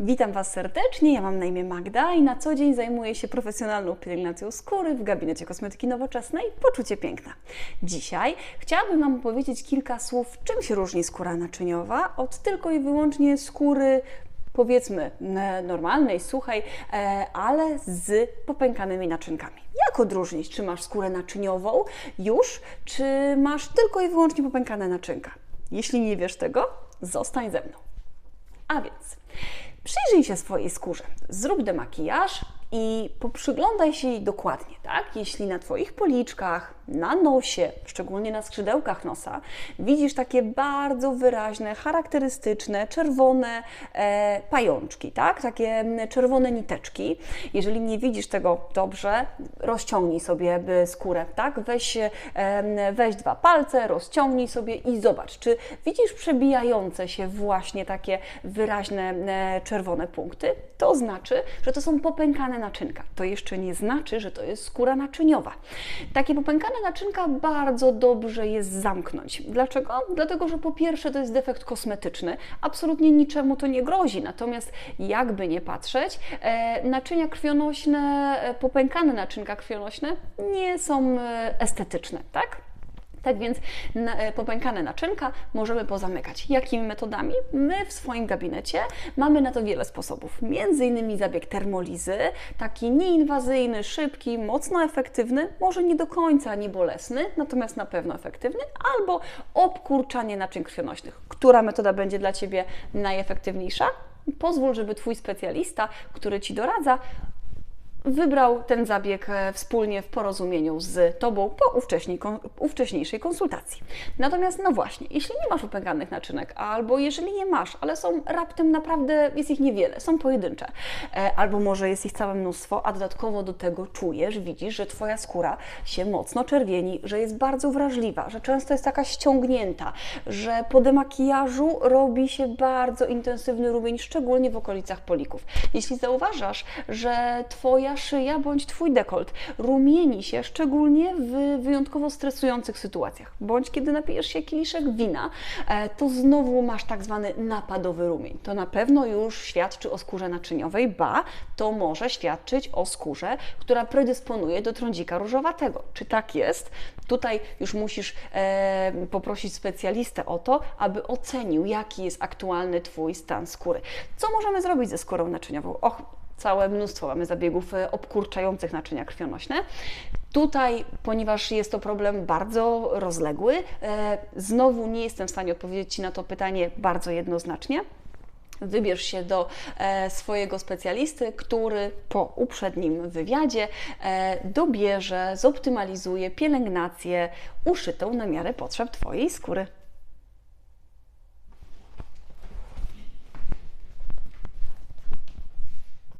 Witam Was serdecznie, ja mam na imię Magda i na co dzień zajmuję się profesjonalną pielęgnacją skóry w gabinecie kosmetyki nowoczesnej Poczucie Piękna. Dzisiaj chciałabym Wam opowiedzieć kilka słów, czym się różni skóra naczyniowa od tylko i wyłącznie skóry powiedzmy normalnej, suchej, e, ale z popękanymi naczynkami. Jak odróżnić, czy masz skórę naczyniową już, czy masz tylko i wyłącznie popękane naczynka? Jeśli nie wiesz tego, zostań ze mną. A więc przyjrzyj się swojej skórze, zrób demakijaż i poprzyglądaj się jej dokładnie, tak? Jeśli na Twoich policzkach, na nosie, szczególnie na skrzydełkach nosa, widzisz takie bardzo wyraźne, charakterystyczne, czerwone e, pajączki, tak? Takie czerwone niteczki. Jeżeli nie widzisz tego dobrze, rozciągnij sobie skórę, tak? Weź, e, weź dwa palce, rozciągnij sobie i zobacz, czy widzisz przebijające się właśnie takie wyraźne e, czerwone punkty? To znaczy, że to są popękane naczynka. To jeszcze nie znaczy, że to jest skóra naczyniowa. Takie popękane naczynka bardzo dobrze jest zamknąć. Dlaczego? Dlatego, że po pierwsze to jest defekt kosmetyczny, absolutnie niczemu to nie grozi. Natomiast jakby nie patrzeć, e, naczynia krwionośne, e, popękane naczynka krwionośne nie są e, estetyczne, tak? Tak więc na, e, popękane naczynka możemy pozamykać. Jakimi metodami? My w swoim gabinecie mamy na to wiele sposobów. Między innymi zabieg termolizy, taki nieinwazyjny, szybki, mocno efektywny, może nie do końca nie bolesny, natomiast na pewno efektywny, albo obkurczanie naczyń krwionośnych. Która metoda będzie dla Ciebie najefektywniejsza? Pozwól, żeby Twój specjalista, który Ci doradza, wybrał ten zabieg e, wspólnie w porozumieniu z Tobą po ówcześniej, ówcześniejszej konsultacji. Natomiast, no właśnie, jeśli nie masz upękanych naczynek, albo jeżeli nie masz, ale są raptem naprawdę, jest ich niewiele, są pojedyncze, e, albo może jest ich całe mnóstwo, a dodatkowo do tego czujesz, widzisz, że Twoja skóra się mocno czerwieni, że jest bardzo wrażliwa, że często jest taka ściągnięta, że po demakijażu robi się bardzo intensywny rumień, szczególnie w okolicach polików. Jeśli zauważasz, że Twoja szyja bądź Twój dekolt rumieni się, szczególnie w wyjątkowo stresujących sytuacjach, bądź kiedy napijesz się kieliszek wina, e, to znowu masz tak zwany napadowy rumień. To na pewno już świadczy o skórze naczyniowej, ba, to może świadczyć o skórze, która predysponuje do trądzika różowatego. Czy tak jest? Tutaj już musisz e, poprosić specjalistę o to, aby ocenił, jaki jest aktualny Twój stan skóry. Co możemy zrobić ze skórą naczyniową? Och, całe mnóstwo mamy zabiegów e, obkurczających naczynia krwionośne. Tutaj, ponieważ jest to problem bardzo rozległy, e, znowu nie jestem w stanie odpowiedzieć Ci na to pytanie bardzo jednoznacznie. Wybierz się do e, swojego specjalisty, który po uprzednim wywiadzie dobierze, zoptymalizuje pielęgnację uszytą na miarę potrzeb Twojej skóry.